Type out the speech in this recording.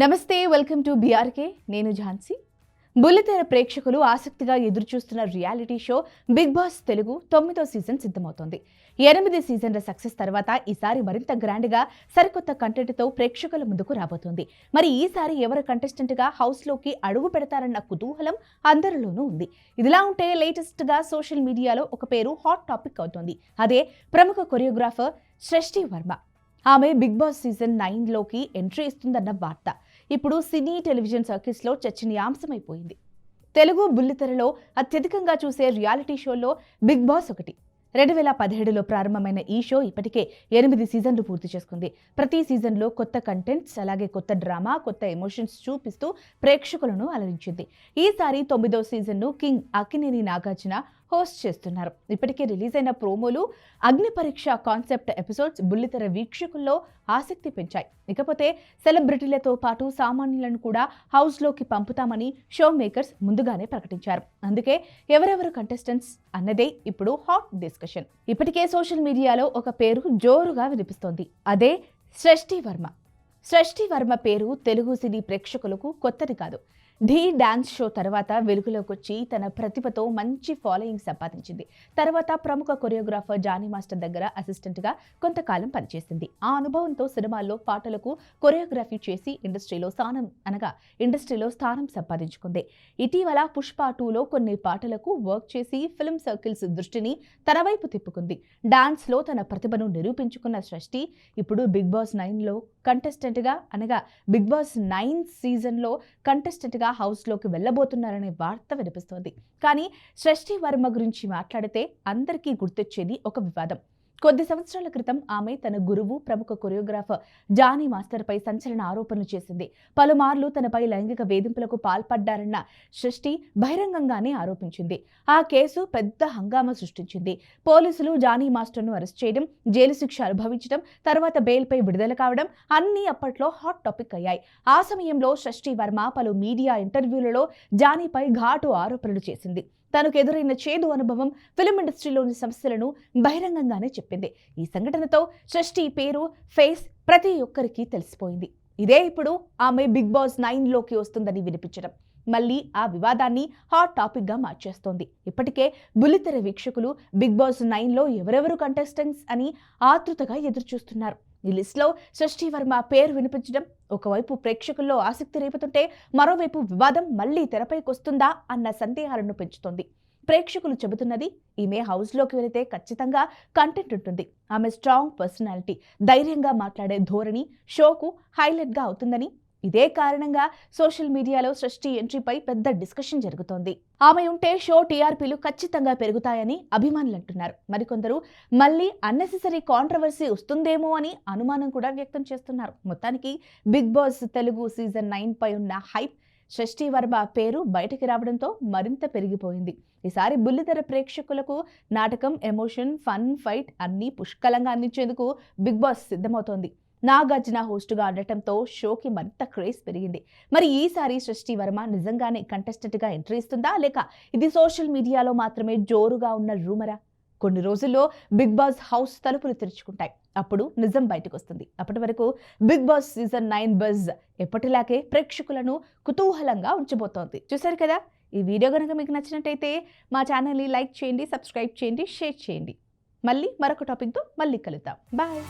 నమస్తే welcome to BRK నేను ఝాన్సీ. బుల్లితెర ప్రేక్షకులు ఆసక్తిగా ఎదురుచూస్తున్న reality show Bigg Boss Telugu తొమ్మిదో సీజన్ సిద్ధమవుతోంది. ఎనిమిది సీజన్ల సక్సెస్ తర్వాత ఈసారి మరింత గ్రాండ్గా సరికొత్త కంటెంట్తో ప్రేక్షకుల ముందుకు రాబోతోంది. మరి ఈసారి ఎవరు కంటెస్టెంట్గా హౌస్లోకి అడుగు పెడతారన్న కుతూహలం అందరిలోనూ ఉంది. ఇదిలా ఉంటే లేటెస్ట్గా సోషల్ మీడియాలో ఒక పేరు హాట్ టాపిక్ అవుతోంది. అదే ప్రముఖ కొరియోగ్రాఫర్ సృష్టి వర్మ. ఆమె బిగ్ బాస్ సీజన్ నైన్లోకి ఎంట్రీ ఇస్తుందన్న వార్త. ఇప్పుడు సినీ టెలివిజన్ సర్కిల్స్లో చర్చనీయాంశమైపోయింది. తెలుగు బుల్లితెరలో అత్యధికంగా చూసే రియాలిటీ షోలో బిగ్ బాస్ ఒకటి. రెండు వేల పదిహేడులో ప్రారంభమైన ఈ షో ఇప్పటికే ఎనిమిది సీజన్లు పూర్తి చేసుకుంది. ప్రతి సీజన్లో కొత్త కంటెంట్స్ అలాగే కొత్త డ్రామా కొత్త ఎమోషన్స్ చూపిస్తూ ప్రేక్షకులను అలరించింది. ఈసారి తొమ్మిదో సీజన్ను కింగ్ అక్కినేని నాగార్జున హోస్ట్ చేస్తున్నారు. ఇప్పటికే రిలీజ్ అయిన ప్రోమోలు అగ్ని పరీక్ష కాన్సెప్ట్ ఎపిసోడ్స్ బుల్లితెర వీక్షకుల్లో ఆసక్తి పెంచాయి. ఇకపోతే సెలబ్రిటీలతో పాటు సామాన్యులను కూడా హౌస్లోకి పంపుతామని షో మేకర్స్ ముందుగానే ప్రకటించారు. అందుకే ఎవరెవరు కంటెస్టెంట్స్ అన్నదే ఇప్పుడు హాట్ డిస్కషన్. ఇప్పటికే సోషల్ మీడియాలో ఒక పేరు జోరుగా వినిపిస్తోంది. అదే సృష్టి వర్మ. సృష్టి వర్మ పేరు తెలుగు సినీ ప్రేక్షకులకు కొత్తది కాదు. ఢీ డాన్స్ షో తర్వాత వెలుగులోకి వచ్చి తన ప్రతిభతో మంచి ఫాలోయింగ్ సంపాదించింది. తర్వాత ప్రముఖ కొరియోగ్రాఫర్ జానీ మాస్టర్ దగ్గర అసిస్టెంట్గా కొంతకాలం పనిచేసింది. ఆ అనుభవంతో సినిమాల్లో పాటలకు కొరియోగ్రఫీ చేసి ఇండస్ట్రీలో స్థానం అనగా ఇండస్ట్రీలో స్థానం సంపాదించుకుంది. ఇటీవల పుష్ప టూలో కొన్ని పాటలకు వర్క్ చేసి ఫిల్మ్ సర్కిల్స్ దృష్టిని తన వైపు తిప్పుకుంది. డాన్స్లో తన ప్రతిభను నిరూపించుకున్న సృష్టి ఇప్పుడు బిగ్ బాస్ నైన్లో కంటెస్టెంట్గా అనగా బిగ్ బాస్ నైన్ సీజన్లో కంటెస్టెంట్గా హౌస్లోకి వెళ్ళబోతున్నారనే వార్త వినిపిస్తోంది. కానీ సృష్టి వర్మ గురించి మాట్లాడితే అందరికీ గుర్తొచ్చేది ఒక వివాదం. కొద్ది సంవత్సరాల క్రితం ఆమె తన గురువు ప్రముఖ కొరియోగ్రాఫర్ జానీ మాస్టర్పై సంచలన ఆరోపణలు చేసింది. పలుమార్లు తనపై లైంగిక వేధింపులకు పాల్పడ్డారన్న సృష్టి బహిరంగంగానే ఆరోపించింది. ఆ కేసు పెద్ద హంగామా సృష్టించింది. పోలీసులు జానీ మాస్టర్ను అరెస్ట్ చేయడం జైలు శిక్ష అనుభవించడం తర్వాత బెయిల్పై విడుదల కావడం అన్నీ అప్పట్లో హాట్ టాపిక్ అయ్యాయి. ఆ సమయంలో షష్ఠి వర్మ పలు మీడియా ఇంటర్వ్యూలలో జానీపై ఘాటు ఆరోపణలు చేసింది. తనకు ఎదురైన చేదు అనుభవం ఫిల్మ్ ఇండస్ట్రీలోని సమస్యలను బహిరంగంగానే చెప్పింది. ఈ సంఘటనతో షష్ఠి పేరు ఫేస్ ప్రతి ఒక్కరికి తెలిసిపోయింది. ఇదే ఇప్పుడు ఆమె బిగ్ బాస్ నైన్లోకి వస్తుందని వినిపించడం. మళ్ళీ ఆ వివాదాన్ని హాట్ టాపిక్గా మార్చేస్తోంది. ఇప్పటికే బుల్లితెర వీక్షకులు బిగ్ బాస్ నైన్లో ఎవరెవరు కంటెస్టెంట్స్ అని ఆతృతగా ఎదురుచూస్తున్నారు. ఈ లిస్ట్లో షష్ఠి వర్మ పేరు వినిపించడం. ఒకవైపు ప్రేక్షకుల్లో ఆసక్తి రేపుతుంటే మరోవైపు వివాదం మళ్ళీ తెరపైకొస్తుందా అన్న సందేహాలను పెంచుతోంది. ప్రేక్షకులు చెబుతున్నది ఈమె హౌస్లోకి వెళితే ఖచ్చితంగా కంటెంట్ ఉంటుంది. ఆమె స్ట్రాంగ్ పర్సనాలిటీ ధైర్యంగా మాట్లాడే ధోరణి షోకు హైలైట్గా అవుతుందని ఇదే కారణంగా సోషల్ మీడియాలో సృష్టి ఎంట్రీపై పెద్ద డిస్కషన్ జరుగుతోంది. ఆమె ఉంటే షో టీఆర్పీలు ఖచ్చితంగా పెరుగుతాయని అభిమానులు అంటున్నారు మరికొందరు మళ్ళీ అన్నెసెసరీ కాంట్రవర్సీ వస్తుందేమో అని అనుమానం కూడా వ్యక్తం చేస్తున్నారు. మొత్తానికి Bigg Boss Telugu season nine పై ఉన్న హైప్ షష్ఠి వర్మ పేరు బయటకి రావడంతో మరింత పెరిగిపోయింది. ఈసారి బుల్లితెర ప్రేక్షకులకు నాటకం ఎమోషన్ ఫన్ ఫైట్ అన్నీ పుష్కలంగా అందించేందుకు బిగ్ బాస్ సిద్ధమవుతోంది. నాగార్జున హోస్టుగా ఉండటంతో షోకి మరింత క్రేజ్ పెరిగింది. మరి ఈసారి సృష్టి వర్మ నిజంగానే కంటెస్టెంట్గా ఎంట్రీ ఇస్తుందా? లేక ఇది సోషల్ మీడియాలో మాత్రమే జోరుగా ఉన్న రూమరా? కొన్ని రోజుల్లో బిగ్ బాస్ హౌస్ తలుపులు తెరుచుకుంటాయి. అప్పుడు నిజం బయటకు వస్తుంది అప్పటి వరకు Bigg Boss season nine buzz ఎప్పటిలాగే ప్రేక్షకులను కుతూహలంగా ఉంచబోతోంది. చూశారు కదా? ఈ వీడియో కనుక మీకు నచ్చినట్టయితే మా ఛానల్ని లైక్ చేయండి సబ్స్క్రైబ్ చేయండి షేర్ చేయండి. మళ్ళీ మరొక టాపిక్తో మళ్ళీ కలుద్దాం. బాయ్!